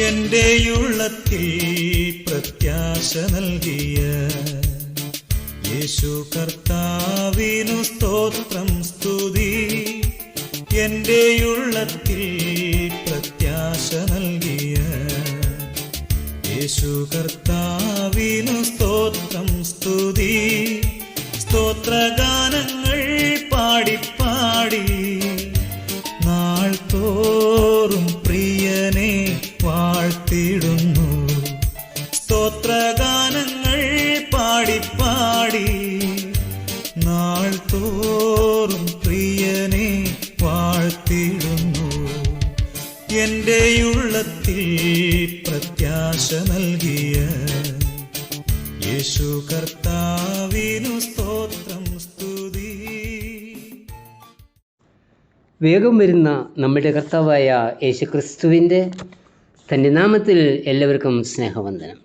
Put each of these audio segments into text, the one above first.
എന്റെ ഉള്ളത്തിൽ പ്രത്യാശ നൽകിയ യേശു കർത്താവിനു സ്തോത്രം സ്തുതി. എന്റെ ഉള്ളത്തിൽ പ്രത്യാശ നൽകിയ യേശു കർത്താവിനു സ്തോത്രം സ്തുതി. സ്തോത്രഗാനങ്ങൾ പാടിപ്പാടി. നാൾ തോറും പ്രിയനെ വാഴ്ത്തിടുന്നു സ്തോത്രഗാനങ്ങൾ പാടിപ്പാടി. നാൾ തോറും പ്രിയനെ വാഴ്ത്തിടുന്നു എന്റെ ഉള്ളത്തിൽ പ്രത്യാശ നൽകിയ യേശു കർത്താവിനു സ്തോത്രം സ്തുതി. വേഗം വരുന്ന നമ്മുടെ കർത്താവായ യേശുക്രിസ്തുവിന്റെ തന്റെ നാമത്തിൽ എല്ലാവർക്കും സ്നേഹവന്ദനം.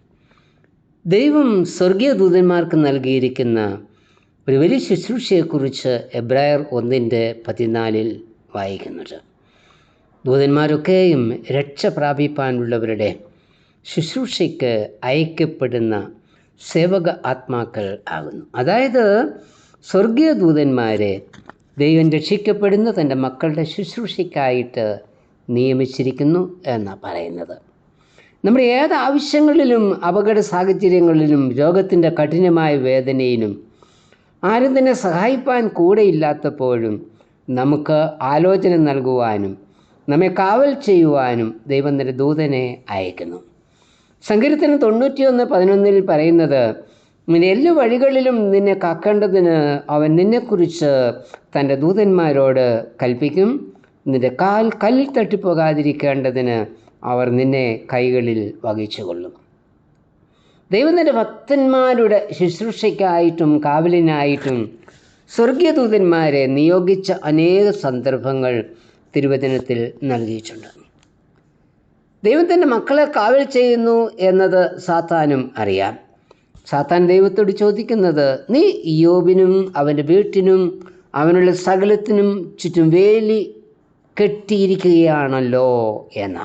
ദൈവം സ്വർഗീയ ദൂതന്മാർക്ക് നൽകിയിരിക്കുന്ന ഒരു വലിയ ശുശ്രൂഷയെക്കുറിച്ച് എബ്രായർ ഒന്നിന്റെ പതിനാലിൽ വായിക്കുന്നുണ്ട്. ദൂതന്മാരൊക്കെയും രക്ഷ പ്രാപിപ്പാനുള്ളവരുടെ ശുശ്രൂഷയ്ക്ക് അയക്കപ്പെടുന്ന സേവക ആത്മാക്കൾ ആകുന്നു. അതായത് സ്വർഗീയ ദൂതന്മാരെ ദൈവം രക്ഷിക്കപ്പെടുന്ന തന്റെ മക്കളുടെ ശുശ്രൂഷയ്ക്കായിട്ട് നിയമിച്ചിരിക്കുന്നു എന്നാണ് പറയുന്നത്. നമ്മുടെ ഏത് ആവശ്യങ്ങളിലും അപകട സാഹചര്യങ്ങളിലും രോഗത്തിന്റെ കഠിനമായ വേദനയിലും ആരും തന്നെ സഹായിപ്പാൻ കൂടെയില്ലാത്തപ്പോഴും നമുക്ക് ആലോചന നൽകുവാനും നമ്മെ കാവൽ ചെയ്യുവാനും ദൈവം ദൂതനെ അയക്കുന്നു. സങ്കീർത്തനം തൊണ്ണൂറ്റിയൊന്ന് പതിനൊന്നിൽ പറയുന്നത് നിന്റെ എല്ലാ വഴികളിലും നിന്നെ കാക്കേണ്ടതിന് അവൻ നിന്നെക്കുറിച്ച് തന്റെ ദൂതന്മാരോട് കൽപ്പിക്കും. നിന്റെ കാൽ കല്ലിൽ തട്ടിപ്പോകാതിരിക്കേണ്ടതിന് അവർ നിന്നെ കൈകളിൽ വഹിച്ചുകൊള്ളും. ദൈവം തന്റെ ഭക്തന്മാരുടെ ശുശ്രൂഷയ്ക്കായിട്ടും കാവലിനായിട്ടും സ്വർഗീയദൂതന്മാരെ നിയോഗിച്ച അനേക സന്ദർഭങ്ങൾ തിരുവചനത്തിൽ നൽകിയിട്ടുണ്ട്. ദൈവം തന്റെ മക്കളെ കാവൽ ചെയ്യുന്നു എന്നത് സാത്താനും അറിയാം. സാത്താൻ ദൈവത്തോട് ചോദിക്കുന്നത് നീ യോബിനും അവന്റെ വീട്ടിനും അവനുള്ള സകലത്തിനും ചുറ്റും വേലി കെട്ടിയിരിക്കുകയാണല്ലോ എന്ന.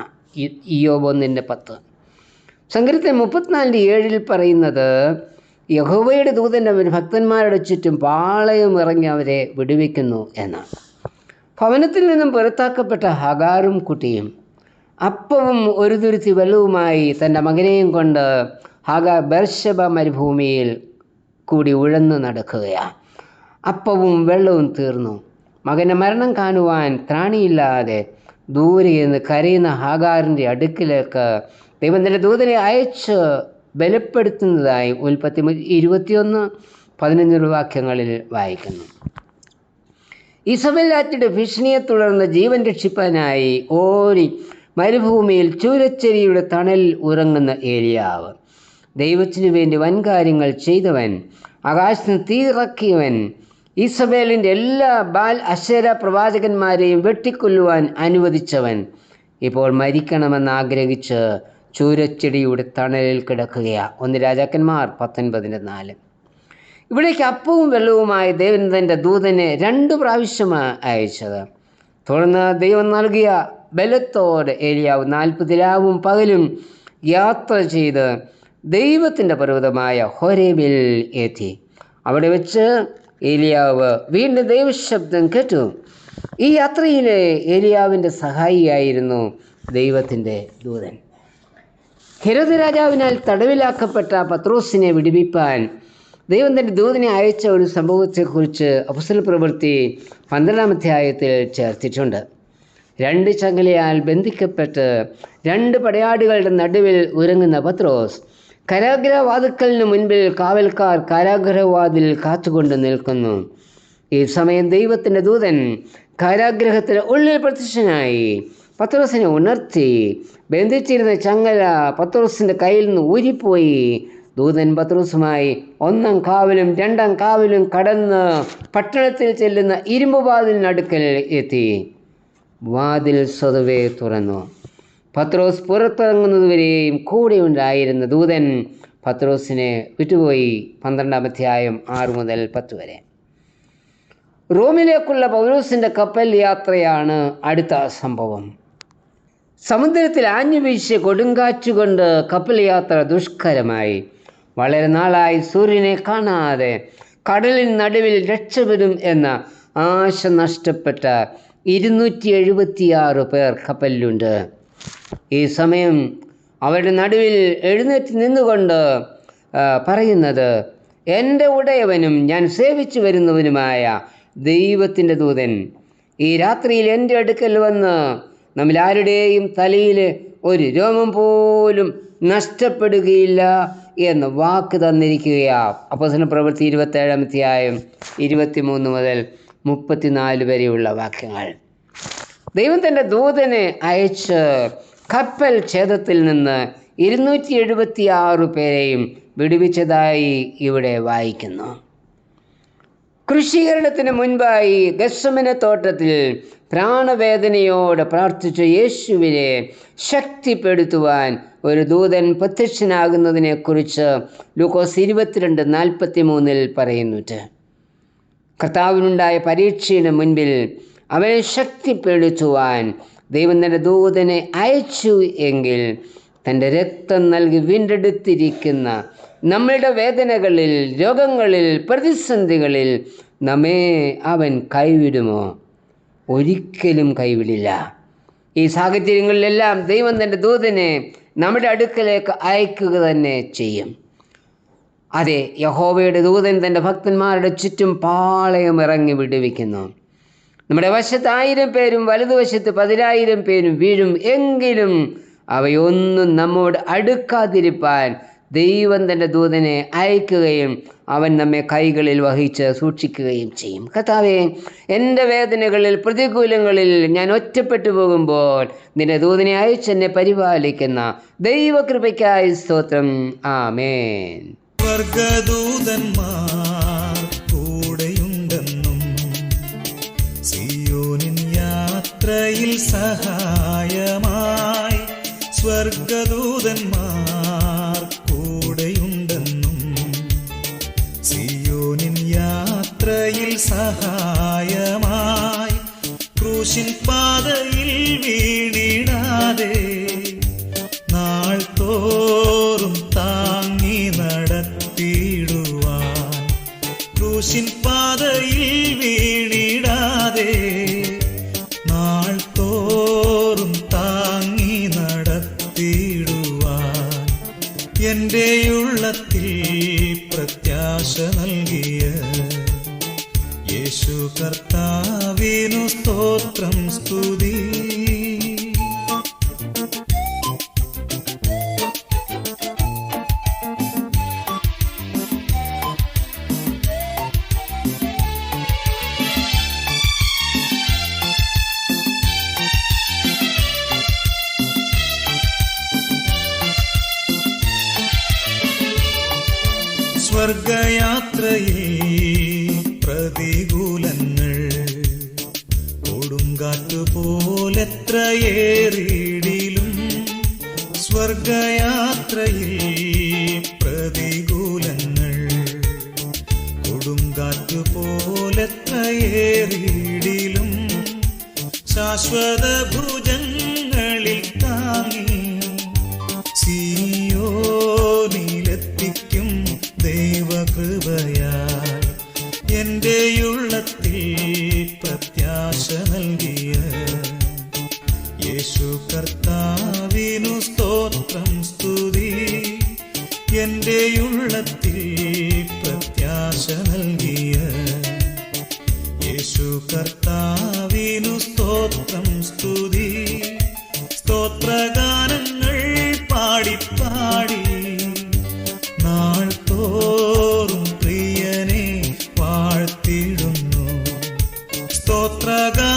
ഇയോബ് ഒന്നിന്റെ പത്ത്. സങ്കരത്തെ മുപ്പത്തിനാലിന്റെ ഏഴിൽ പറയുന്നത് യഹോവയുടെ ദൂതന്റെ അവൻ ഭക്തന്മാരുടെ ചുറ്റും പാളയം ഇറങ്ങി അവരെ വിടുവിക്കുന്നു എന്നാണ് ഭവനത്തിൽ നിന്നും പുറത്താക്കപ്പെട്ട ഹഗാറും കുട്ടിയും അപ്പവും ഒരു തുരുത്തി വെള്ളവുമായി തന്റെ മകനെയും കൊണ്ട് ഹകാർ ബർഷബ മരുഭൂമിയിൽ കൂടി ഉഴന്നു നടക്കുകയാണ് അപ്പവും വെള്ളവും തീർന്നു. മകന്റെ മരണം കാണുവാൻ ത്രാണിയില്ലാതെ ദൂരെ നിന്ന് കരയുന്ന ഹാഗാറിന്റെ അടുക്കിലേക്ക് ദൈവം തന്റെ ദൂതനെ അയച്ച് ബലപ്പെടുത്തുന്നതായി ഉൽപ്പത്തി ഇരുപത്തിയൊന്ന് പതിനഞ്ച് വാക്യങ്ങളിൽ വായിക്കുന്നു. ഇസബല്ലാറ്റിയുടെ ഭീഷണിയെ തുടർന്ന് ജീവൻ രക്ഷിപ്പാനായി ഓരി മരുഭൂമിയിൽ ചൂരച്ചെരിയുടെ തണൽ ഉറങ്ങുന്ന ഏലിയാവ്. ദൈവത്തിനു വേണ്ടി വൻകാര്യങ്ങൾ ചെയ്തവൻ ആകാശത്തിന് തീറക്കിയവൻ ഈസബേലിന്റെ എല്ലാ ബാൽ അശര പ്രവാചകന്മാരെയും വെട്ടിക്കൊല്ലുവാൻ അനുവദിച്ചവൻ ഇപ്പോൾ മരിക്കണമെന്ന് ആഗ്രഹിച്ച് ചൂരച്ചെടിയുടെ തണലിൽ കിടക്കുകയാണ് ഒന്ന് രാജാക്കന്മാർ പത്തൊൻപതിന്റെ നാല്. ഇവിടേക്ക് അപ്പവും വെള്ളവുമായി ദൈവൻ തന്റെ ദൂതനെ രണ്ട് പ്രാവശ്യമാണ് അയച്ചത്. തുടർന്ന് ദൈവം നൽകിയ ബലത്തോടെ ഏലിയാവ് നാൽപ്പത് രാവും പകലും യാത്ര ചെയ്ത് ദൈവത്തിന്റെ പർവതമായ ഹൊരേബിൽ എത്തി. അവിടെ വെച്ച് ഏലിയാവ് വീണ്ടും ദൈവശബ്ദം കേട്ടു. ഈ യാത്രയിലെ ഏലിയാവിന്റെ സഹായിയായിരുന്നു ദൈവത്തിന്റെ ദൂതൻ. ഹിരത് രാജാവിനാൽ തടവിലാക്കപ്പെട്ട പത്രോസിനെ വിടുവിപ്പാൻ ദൈവം തന്റെ ദൂതനെ അയച്ച ഒരു സംഭവത്തെക്കുറിച്ച് അഫസൽ പ്രവൃത്തി പന്ത്രണ്ടാം അധ്യായത്തിൽ ചേർത്തിട്ടുണ്ട്. രണ്ട് ചങ്ങലയാൽ ബന്ധിക്കപ്പെട്ട് രണ്ട് പടയാടുകളുടെ നടുവിൽ ഉറങ്ങുന്ന പത്രോസ് കാരാഗ്രഹവാതുക്കലിന് മുൻപിൽ കാവൽക്കാർ കാരാഗ്രഹവാതിൽ കാത്തുകൊണ്ട് നിൽക്കുന്നു. ഈ സമയം ദൈവത്തിന്റെ ദൂതൻ കാരാഗ്രഹത്തിന് ഉള്ളിൽ പ്രത്യക്ഷനായി പത്രോസിനെ ഉണർത്തി ബന്ധിച്ചിരുന്ന ചങ്ങല പത്രോസിന്റെ കയ്യിൽ നിന്ന് ഊരിപ്പോയി. ദൂതൻ പത്രോസുമായി ഒന്നാം കാവലും രണ്ടാം കാവലും കടന്ന് പട്ടണത്തിൽ ചെല്ലുന്ന ഇരുമ്പ് വാതിലിനടുക്കൽ എത്തി. വാതിൽ സ്വതവേ തുറന്നു. പത്രോസ് പുറത്തിറങ്ങുന്നതുവരെയും കൂടെ ഉണ്ടായിരുന്ന ദൂതൻ പത്രോസിനെ വിട്ടുപോയി പന്ത്രണ്ടാം അധ്യായം ആറ് മുതൽ പത്ത് വരെ. റോമിലേക്കുള്ള പൗലോസിന്റെ കപ്പൽ യാത്രയാണ് അടുത്ത സംഭവം. സമുദ്രത്തിൽ ആഞ്ഞു വീശിയ കൊടുങ്കാറ്റുകൊണ്ട് കപ്പൽ യാത്ര ദുഷ്കരമായി. വളരെ നാളായി സൂര്യനെ കാണാതെ കടലിൻ നടുവിൽ രക്ഷപ്പെടും എന്ന ആശ നഷ്ടപ്പെട്ട ഇരുന്നൂറ്റി എഴുപത്തിയാറ് പേർ കപ്പലിലുണ്ട്. ഈ സമയം അവരുടെ നടുവിൽ എഴുന്നേറ്റ് നിന്നുകൊണ്ട് പറയുന്നത് എന്റെ ഉടയവനും ഞാൻ സേവിച്ചു വരുന്നവനുമായ ദൈവത്തിന്റെ ദൂതൻ ഈ രാത്രിയിൽ എന്റെ അടുക്കൽ വന്ന് നമ്മൾ ആരുടെയും തലയിൽ ഒരു രോമം പോലും നഷ്ടപ്പെടുകയില്ല എന്ന് വാക്ക് തന്നിരിക്കുകയാണ് അപ്പോസന പ്രവൃത്തി ഇരുപത്തേഴാം അധ്യായം ഇരുപത്തിമൂന്ന് മുതൽ മുപ്പത്തിനാല് വരെയുള്ള വാക്യങ്ങൾ. ദൈവം തന്റെ ദൂതനെ അയച്ച് കപ്പൽ ഛേദത്തിൽ നിന്ന് ഇരുന്നൂറ്റി എഴുപത്തി ആറ് പേരെയും വിടുവിച്ചതായി ഇവിടെ വായിക്കുന്നു. കൃഷീകരണത്തിന് മുൻപായി ഗസ്സമന തോട്ടത്തിൽ പ്രാണവേദനയോടെ പ്രാർത്ഥിച്ച യേശുവിനെ ശക്തിപ്പെടുത്തുവാൻ ഒരു ദൂതൻ പ്രത്യക്ഷനാകുന്നതിനെക്കുറിച്ച് ലൂക്കോസ് ഇരുപത്തിരണ്ട് നാൽപ്പത്തി മൂന്നിൽ പറയുന്നുണ്ട്. കർത്താവിനുണ്ടായ പരീക്ഷയുടെ മുൻപിൽ അവനെ ശക്തിപ്പെടുത്തുവാൻ ദൈവം തന്റെ ദൂതനെ അയച്ചു എങ്കിൽ തന്റെ രക്തം നൽകി വീണ്ടെടുത്തിരിക്കുന്ന നമ്മളുടെ വേദനകളിൽ രോഗങ്ങളിൽ പ്രതിസന്ധികളിൽ നമ്മെ അവൻ കൈവിടുമോ? ഒരിക്കലും കൈവിടില്ല. ഈ സാഹചര്യങ്ങളിലെല്ലാം ദൈവം തന്റെ ദൂതനെ നമ്മുടെ അടുക്കലേക്ക് അയക്കുക തന്നെ ചെയ്യും. അതെ യഹോവയുടെ ദൂതൻ തന്റെ ഭക്തന്മാരുടെ ചുറ്റും പാളയം ഇറങ്ങി വിടുവിക്കുന്നു. നമ്മുടെ വശത്ത് ആയിരം പേരും വലതുവശത്ത് പതിനായിരം പേരും വീഴും. എങ്കിലും അവയൊന്നും നമ്മോട് അടുക്കാതിരിപ്പാൻ ദൈവം തന്റെ ദൂതനെ അയക്കുകയും അവൻ നമ്മെ കൈകളിൽ വഹിച്ച് സൂക്ഷിക്കുകയും ചെയ്യും. കഥാവേ എന്റെ വേദനകളിൽ പ്രതികൂലങ്ങളിൽ ഞാൻ ഒറ്റപ്പെട്ടു പോകുമ്പോൾ നിന്റെ ദൂതനെ അയച്ച് എന്നെ പരിപാലിക്കുന്ന ദൈവകൃപയ്ക്കായി സ്തോത്രം. ആമേൻ. സ്വർഗദൂതന്മാർ യാത്രയിൽ സഹായമായി സ്വർഗദൂതന്മാർ കൂടെയുണ്ടെന്നും സിയോനിൻ യാത്രയിൽ സഹായമായി ക്രൂശിൻ പാതയിൽ വീണിടാതെ എന്റെ ഉള്ളത്തിൽ പ്രത്യാശ നൽകിയ യേശു കർത്താവിനു സ്തോത്രം സ്തുതി. സ്വർഗയാത്രയിൽ പ്രതികൂലങ്ങൾ കൊടുങ്കാറ്റുപോലെത്രയേറിയിടിലും സ്വർഗയാത്രയിൽ പ്രതികൂലങ്ങൾ കൊടുങ്കാറ്റുപോലെത്രയേറിയിടിലും ശാശ്വത ഭുജങ്ങളിൽ എന്റെ ഉള്ളത്തിൽ പ്രത്യാശ നൽകിയ യേശു കർത്താവിനു സ്തോത്രം സ്തുതി. സ്തോത്രഗാനങ്ങൾ പാടിപ്പാടി. പാടി പ്രിയനെ വാഴ്ത്തിടുന്നു. സ്തോത്രഗാന